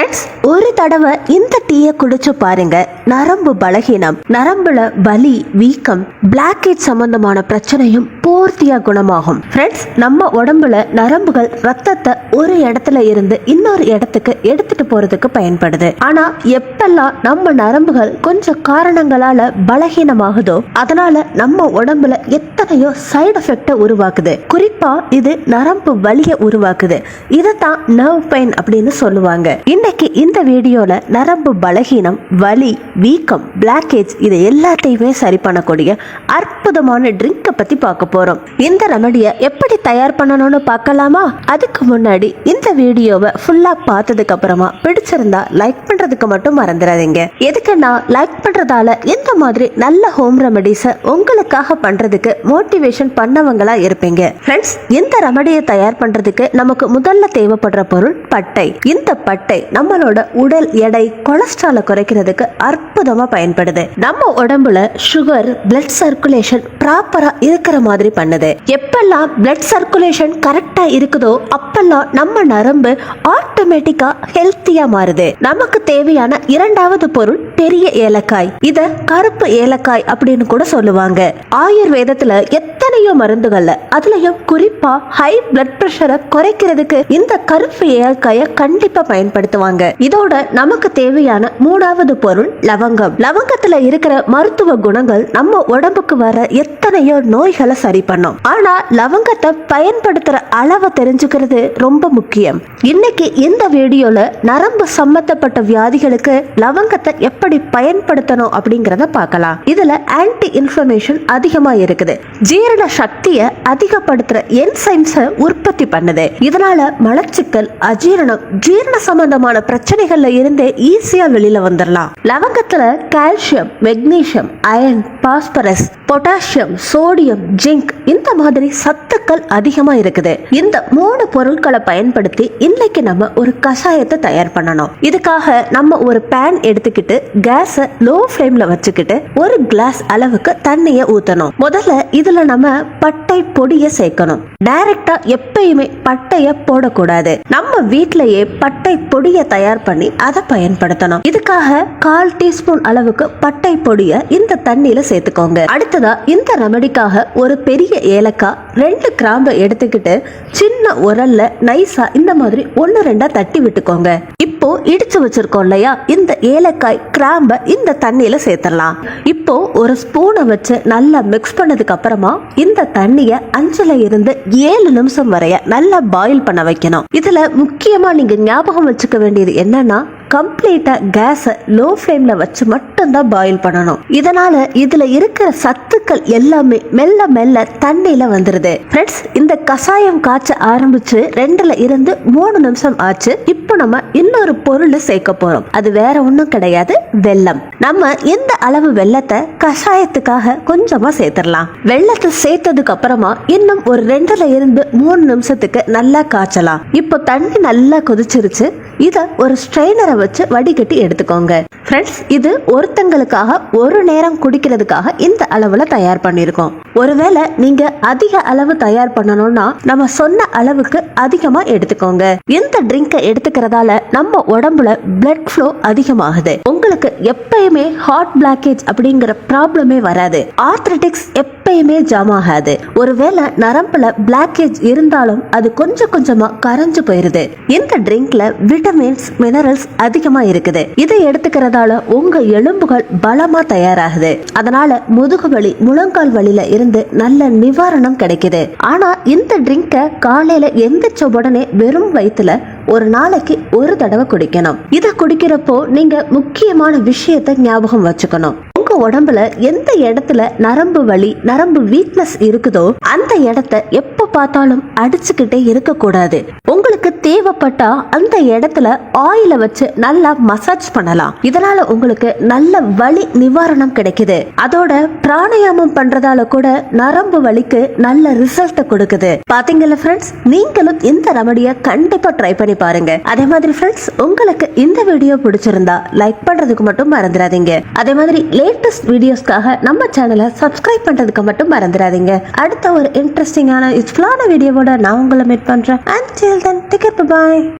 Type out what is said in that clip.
Friends ஒரு தடவை இந்த டீயை குடிச்சு பாருங்க. நரம்பு பலகீனம் நரம்புல வலி வீக்கம் பிளாக்கெட் சம்பந்தமான பிரச்சனையும் பூர்த்தியா குணமாகும். ஃப்ரெண்ட்ஸ் நம்ம உடம்புல நரம்புகள் ரத்தத்தை ஒரு இடத்துல இருந்து இன்னொரு இடத்துக்கு எடுத்துட்டு போறதுக்கு பயன்படுது. ஆனா எப்பெல்லாம் நம்ம நரம்புகள் கொஞ்சம் காரணங்களால பலகீனமாகுதோ அதனால நம்ம உடம்புல எத்தனையோ சைடு எஃபெக்ட உருவாக்குது. குறிப்பா இது நரம்பு வலியை உருவாக்குது. இதைத்தான் நர்வ் பெயின் அப்படின்னு சொல்லுவாங்க. இன்னைக்கு இந்த வீடியோவில் நரம்பு பலகீனம் வலி வீக்கம் பிளாக்கேஜ் இது எல்லாத்தையுமே சரி பண்ணக்கூடிய அற்புதமான ட்ரிங்கை பற்றி பார்க்க போகிறோம் இந்த ரெமடியை எப்படி தயார் பண்ணணும்னு பார்க்கலாமா? அதுக்கு முன்னாடி இந்த வீடியோவை ஃபுல்லாக பார்த்ததுக்கு அப்புறமா பிடிச்சிருந்தா லைக் பண்ணுறதுக்கு மட்டும் மறந்துடாதீங்க எதுக்குன்னா லைக் பண்ணுறதால இந்த மாதிரி நல்ல ஹோம் ரெமடிஸை உங்களுக்காக பண்ணுறதுக்கு மோட்டிவேஷன் பண்ணவங்களா இருப்பீங்க. ஃப்ரெண்ட்ஸ் இந்த ரெமடியை தயார் பண்ணுறதுக்கு நமக்கு முதல்ல தேவைப்படுற பொருள் பட்டை. இந்த பட்டை நம்மளோட உடல் எடை கொலஸ்ட்ராலை குறைக்கிறதுக்கு அற்புதமா பயன்படுது. நம்ம உடம்புல சுகர் பிளட் சர்க்குலேஷன் ப்ராப்பரா இருக்கிற மாதிரி பண்ணுது. எப்பெல்லாம் பிளட் சர்க்குலேஷன் கரெக்டா இருக்குதோ அப்பெல்லாம் நம்ம நரம்பு ஆட்டோமேட்டிக்கா ஹெல்த்தியா மாறுது. நமக்கு தேவையான இரண்டாவது பொருள் பெரிய ஏலக்காய். இத கருப்பு ஏலக்காய் அப்படின்னு கூட சொல்லுவாங்க. ஆயுர்வேதத்துல எத்தனையோ மருந்துகள்ல அதுலயும் குறிப்பா ஹை பிளட் பிரஷரை குறைக்கிறதுக்கு இந்த கருப்பு ஏலக்காய கண்டிப்பா பயன்படுத்துவாங்க இதோட நமக்கு தேவையான மூணாவது பொருள் லவங்கம். பழத்துல இருக்கிற மருத்துவ குணங்கள் நம்ம உடம்புக்கு வர எத்தனையோ நோய்களை சரி பண்ணும். ஆனா லவங்கத்தை பயன்படுத்துற அளவை தெரிஞ்சுக்கிறது ரொம்ப முக்கியம். இன்னைக்கு இந்த வீடியோல நரம்பு சம்பந்தப்பட்ட வியாதிகளுக்கு லவங்கத்தை எப்படி பயன்படுத்தணும் அப்படிங்கறத பார்க்கலாம். இதுல ஆன்டி இன்ஃபர்மேஷன் அதிகமா இருக்குது. ஜீரண சக்தியை அதிகப்படுத்துற என்சைம்ஸை உற்பத்தி பண்ணுது. இதனால மலச்சிக்கல் அஜீரணம் ஜீரண சம்பந்தமான பிரச்சனைகள்ல இருந்தே ஈஸியா வெளியில வந்துடலாம் லவங்கத்துல calcium magnesium iron phosphorus potassium sodium zinc இந்த மாதிரி சத்துக்கள் அதிகமா இருக்குது. இந்த மூணு பொருட்களை பயன்படுத்தி இன்னைக்கு நம்ம ஒரு கஷாயத்தை தயார் பண்ணணும். இதுக்காக நம்ம ஒரு பேன் எடுத்துக்கிட்டு கேஸை லோ ஃப்ளேம்ல வச்சுக்கிட்டு ஒரு கிளாஸ் அளவுக்கு தண்ணியை ஊத்தணும். முதல்ல இதுல நம்ம பட்டை பொடியை சேர்க்கணும். டைரக்டா எப்பயுமே பட்டைய போடக்கூடாது. நம்ம வீட்லயே பட்டை பொடியை தயார் பண்ணி அதை பயன்படுத்தணும். இதுக்காக கால் டீஸ்பூன் அளவுக்கு பட்டை பொடியை இந்த தண்ணியில சேர்த்துக்கோங்க. அடுத்ததா இந்த ரெமடிக்காக ஒரு பெரிய ஏலக்காய் ரெண்டு கிராம்பை எடுத்துக்கிட்டு சின்ன உரல்ல நைஸா இந்த மாதிரி ஒன்னு ரெண்டா தட்டி விட்டுக்கோங்க. இப்போ இடிச்சு வச்சிருக்கோம் இல்லையா? இந்த ஏலக்காய் கிராம்பை இந்த தண்ணியில சேர்த்துடலாம். இப்போ ஒரு ஸ்பூனை வச்சு நல்லா மிக்ஸ் பண்ணதுக்கு அப்புறமா இந்த தண்ணிய அஞ்சுல இருந்து ஏழு நிமிஷம் வரைய நல்லா பாயில் பண்ண வைக்கணும். இதுல முக்கியமா நீங்க ஞாபகம் வச்சுக்க வேண்டியது என்னன்னா கம்ப்ளீட்டா கேஸை லோ ஃப்ளேம்ல வச்சு மட்டும்தான் பாயில் பண்ணணும். இதனால இதுல இருக்கிற சத்துக்கள் எல்லாமே மெல்ல மெல்ல தண்ணியில வந்துருது. ஃப்ரெண்ட்ஸ் இந்த கஷாயம் காய்ச்ச ஆரம்பிச்சு ரெண்டுல இருந்து மூணு நிமிஷம் ஆச்சு. இப்போ நம்ம இன்னொரு பொருள் சேர்க்க போறோம். அது வேற ஒன்றும் கிடையாது வெல்லம். நம்ம இந்த அளவு வெள்ளத்தை கஷாயத்துக்காக கொஞ்சமா சேர்த்துடலாம். வெள்ளத்தை சேர்த்ததுக்கு அப்புறமா இன்னும் ஒரு ரெண்டுல இருந்து மூணு நிமிஷத்துக்கு நல்லா காய்ச்சலாம். இப்போ தண்ணி நல்லா கொதிச்சிருச்சு. இத ஒரு ஸ்ட்ரெயினரை வச்சு வடிகட்டி எடுத்துக்கோங்க. ஃப்ரெண்ட்ஸ் இது ஒருத்தங்களுக்காக ஒரு நேரம் குடிக்கிறதுக்காக இந்த அளவுல தயார் பண்ணியிருக்கோம். ஒருவேளை நீங்க அதிக அளவு தயார் பண்ணணும்னா நம்ம சொன்ன அளவுக்கு அதிகமா எடுத்துக்கோங்க. இந்த ட்ரிங்கை எடுத்துக்கிறதால நம்ம உடம்புல பிளட் ஃப்ளோ அதிகமாகுது. உங்களுக்கு எப்பயுமே ஹார்ட் பிளாக்கேஜ் அப்படிங்கிற ப்ராப்ளமே வராது. ஆர்த்ரட்டிக்ஸ் எப்பயுமே ஜாம் ஆகாது. ஒருவேளை நரம்புல பிளாக்கேஜ் இருந்தாலும் அது கொஞ்சம் கொஞ்சமா கரைஞ்சு போயிருது. இந்த ட்ரிங்க்ல விட்டமின்ஸ் மினரல்ஸ் அதிகமா இருக்குது. இதை எடுத்துக்கிறதால உங்க எலும்புகள் பலமா தயாராகுது. அதனால முதுகு வலி முழங்கால் வலியில இருந்து நல்ல நிவாரணம் கிடைக்குது. ஆனா இந்த ட்ரிங்கை காலையில எந்திரிச்ச உடனே வெறும் வயிற்றுல ஒரு நாளைக்கு ஒரு தடவை குடிக்கணும். இதை குடிக்கிறப்போ நீங்க முக்கியமான விஷயத்தை ஞாபகம் வச்சுக்கணும். உடம்புல எந்த இடத்துல நரம்பு வலி நரம்பு வீக்னஸ் இருக்குதோ அந்த இடத்த எப்ப பார்த்தாலும் அடிச்சுக்கிட்டே இருக்க கூடாது உங்களுக்கு தேவைப்பட்டா அந்த இடத்துல ஆயில வச்சு நல்லா மசாஜ் பண்ணலாம். இதனால உங்களுக்கு நல்ல வலி நிவாரணம் கிடைக்குது. அதோட பிராணாயாமம் பண்றதால கூட நரம்பு வலிக்கு நல்ல ரிசல்ட் கொடுக்குது. பாத்தீங்கல்ல ஃப்ரெண்ட்ஸ் நீங்களும் இந்த ரெமடியை கண்டிப்பா ட்ரை பண்ணி பாருங்க. அதே மாதிரி ஃப்ரெண்ட்ஸ் உங்களுக்கு இந்த வீடியோ பிடிச்சிருந்தா லைக் பண்றதுக்கு மட்டும் மறந்துடாதீங்க. அதே மாதிரி லேட்டஸ்ட் வீடியோஸ்க்காக நம்ம சேனலை சப்ஸ்கிரைப் பண்றதுக்கு மட்டும் மறந்துடாதீங்க. அடுத்த ஒரு இன்ட்ரெஸ்டிங்கான யூஸ்ஃபுல்லான வீடியோவோட நான் உங்களை மீட் பண்றேன். அண்ட் சேல் தன் டிக்கெட் பாய்